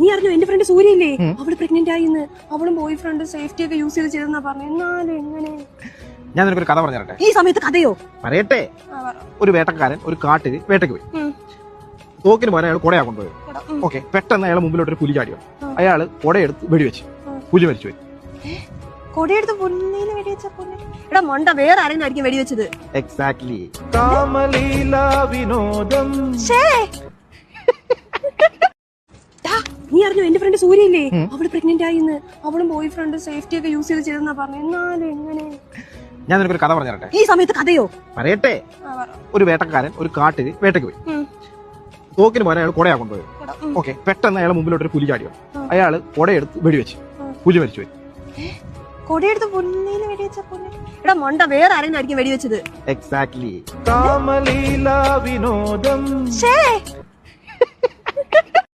നീ അറിഞ്ഞോ? എന്റെ ഫ്രണ്ട് സൂര്യയില്ലേ? അവൾ പ്രഗ്നന്റ് ആയിന്ന്. അവളും ബോയ് ഫ്രണ്ട് സേഫ്റ്റി ഒക്കെ യൂസ് ചെയ്ത് ചെയ്തെന്നാ പറഞ്ഞു. എന്നാലും എങ്ങനെ? ഞാൻ നിനക്കൊരു കഥ പറഞ്ഞു തരട്ടെ? ഈ സമയത്ത് കഥയോ? പറയട്ടെ. ഒരു വേട്ടക്കാരൻ ഒരു കാട്ടിൽ വേട്ടയ്ക്ക് പോയി. തോക്കിന് പോകാൻ അയാൾ കുടയാ കൊണ്ടുപോയത്. ഓക്കെ പെട്ടെന്ന് അയാൾ മുമ്പിലോട്ട് ഒരു പുലി ചാടി വന്നു. അയാൾ കുടയെടുത്ത് വെടിവെച്ച്. പുലി മരിച്ചു പോയി. കൊടയെടുത്ത് വെടിവെച്ച എടാ മണ്ട വേറെ ആരെങ്കിലും ആയിരിക്കും വെടിവെച്ചത്. എക്സാക്ട്ലി കാമലീല വിനോദം. ഛേ. നീ അറിഞ്ഞോ എന്റെ ഫ്രണ്ട് സൂര്യയില്ലേ? അവൾ പ്രഗ്നന്റ് ആയിന്ന്. അവളും ബോയ് ഫ്രണ്ട് സേഫ്റ്റി ഒക്കെ യൂസ് ചെയ്ത് ചെയ്തെന്നാ പറഞ്ഞു. എന്നാലും എങ്ങനെ? ഞാൻ നിനക്കൊരു കഥ പറഞ്ഞു തരട്ടെ ഈ സമയത്ത് കഥയോ? പറയട്ടെ. ഒരു വേട്ടക്കാരൻ ഒരു കാട്ടിൽ വേട്ടയ്ക്ക് പോയി. തോക്കിന് പോലെ അയാൾ കുടയാ കൊണ്ടുപോയത്. ഉം. ഓക്കെ പെട്ടെന്ന് അയാൾ മുമ്പിലോട്ട് ഒരു പുലി ചാടി വന്നു. അയാൾ കുടയെടുത്ത് വെടിവെച്ച്. പുലി മരിച്ചു പോയി. കൊടയെടുത്ത് പൊന്നീന് വെടിവെച്ച എടാ മണ്ട വേറെ ആരെങ്കിലും ആയിരിക്കും വെടിവെച്ചത്? എക്സാക്ട്ലി കാമലീല വിനോദം